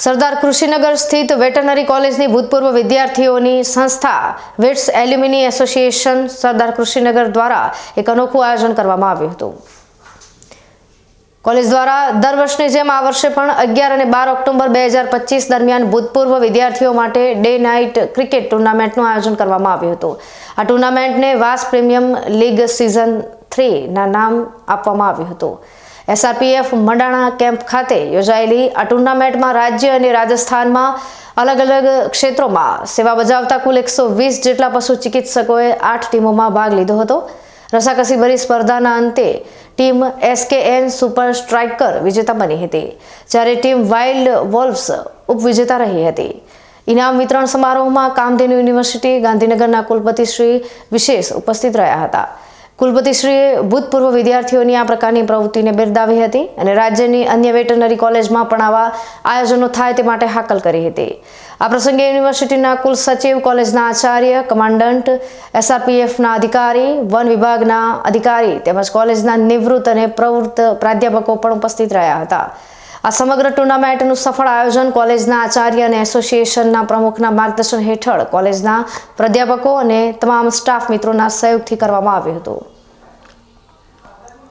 સરદાર કૃષિનગર સ્થિત વેટરનરી કોલેજની ભૂતપૂર્વ વિદ્યાર્થીઓની સંસ્થા VITS alumni association Sardar Krushinagar દ્વારા એક અનોખું આયોજન કરવામાં આવ્યું હતું. કોલેજ દ્વારા દર વર્ષની જેમ આ વર્ષે પણ અગિયાર અને બાર ઓક્ટોબર બે હજાર પચીસ દરમિયાન ભૂતપૂર્વ વિદ્યાર્થીઓ માટે ડે નાઇટ ક્રિકેટ ટુર્નામેન્ટનું આયોજન કરવામાં આવ્યું હતું. આ ટુર્નામેન્ટને વાસ પ્રીમિયમ લીગ સિઝન થ્રીના નામ આપવામાં આવ્યું હતું. એસઆરપીએફ મંડાણા કેમ્પ ખાતે યોજાયેલી આ ટુર્નામેન્ટમાં રાજ્ય અને રાજસ્થાનમાં અલગ અલગ ક્ષેત્રોમાં સેવા બજાવતા કુલ એકસો વીસ જેટલા પશુ ચિકિત્સકોએ આઠ ટીમોમાં ભાગ લીધો હતો. રસાકસી ભરી સ્પર્ધાના અંતે ટીમ એસકેએન સુપર સ્ટ્રાઇકર વિજેતા બની હતી, જ્યારે ટીમ વાઇલ્ડ વોલ્ફ્સ ઉપવિજેતા રહી હતી. ઇનામ વિતરણ સમારોહમાં કામધેનુ યુનિવર્સિટી ગાંધીનગરના કુલપતિ શ્રી વિશેષ ઉપસ્થિત રહ્યા હતા. કુલપતિશ્રીએ ભૂતપૂર્વ વિદ્યાર્થીઓની આ પ્રકારની પ્રવૃત્તિને બિરદાવી હતી અને રાજ્યની અન્ય વેટરનરી કોલેજમાં પણ આવા આયોજનો થાય તે માટે હાકલ કરી હતી. આ પ્રસંગે યુનિવર્સિટીના કુલ સચિવ કોલેજના આચાર્ય, કમાન્ડન્ટ, એસઆરપીએફના અધિકારી, વન વિભાગના અધિકારી તેમજ કોલેજના નિવૃત્ત અને પ્રવૃત્ત પ્રાધ્યાપકો પણ ઉપસ્થિત રહ્યા હતા. આ સમગ્ર ટુર્નામેન્ટનું સફળ આયોજન કોલેજના આચાર્ય અને એસોસિએશનના પ્રમુખના માર્ગદર્શન હેઠળ કોલેજના પ્રાધ્યાપકો અને તમામ સ્ટાફ મિત્રોના સહયોગથી કરવામાં આવ્યું હતું.